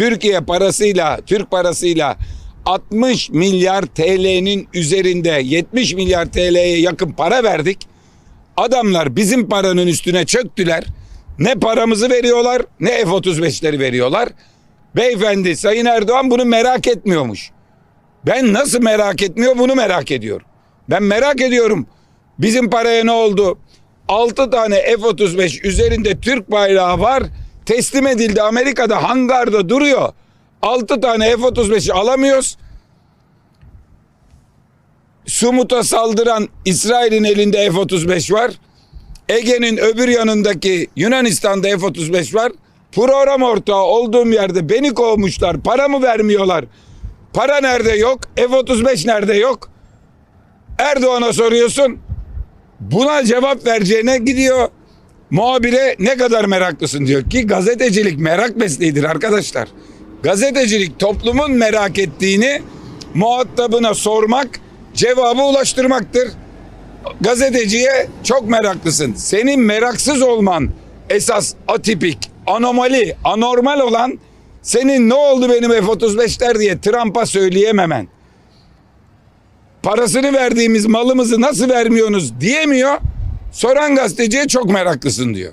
Türkiye parasıyla, Türk parasıyla 60 milyar TL'nin üzerinde 70 milyar TL'ye yakın para verdik. Adamlar bizim paranın üstüne çöktüler. Ne paramızı veriyorlar ne F-35'leri veriyorlar. Beyefendi Sayın Erdoğan bunu merak etmiyormuş. Ben nasıl merak etmiyor bunu merak ediyorum. Ben merak ediyorum. Bizim paraya ne oldu? 6 tane F-35 üzerinde Türk bayrağı var. Teslim edildi Amerika'da hangarda duruyor. 6 tane F-35'i alamıyoruz. Sumut'a saldıran İsrail'in elinde F-35 var. Ege'nin öbür yanındaki Yunanistan'da F-35 var. Program ortağı olduğum yerde beni kovmuşlar. Paramı vermiyorlar. Para nerede yok? F-35 nerede yok? Erdoğan'a soruyorsun. Buna cevap vereceğine gidiyor. Muhabire ne kadar meraklısın diyor ki gazetecilik merak mesleğidir arkadaşlar. Gazetecilik toplumun merak ettiğini muhatabına sormak, cevabı ulaştırmaktır. Gazeteciye çok meraklısın. Senin meraksız olman esas atipik, anomali, anormal olan senin ne oldu benim F-35'ler diye Trump'a söyleyememen. Parasını verdiğimiz malımızı nasıl vermiyorsunuz diyemiyor. Soran gazeteciye çok meraklısın diyor.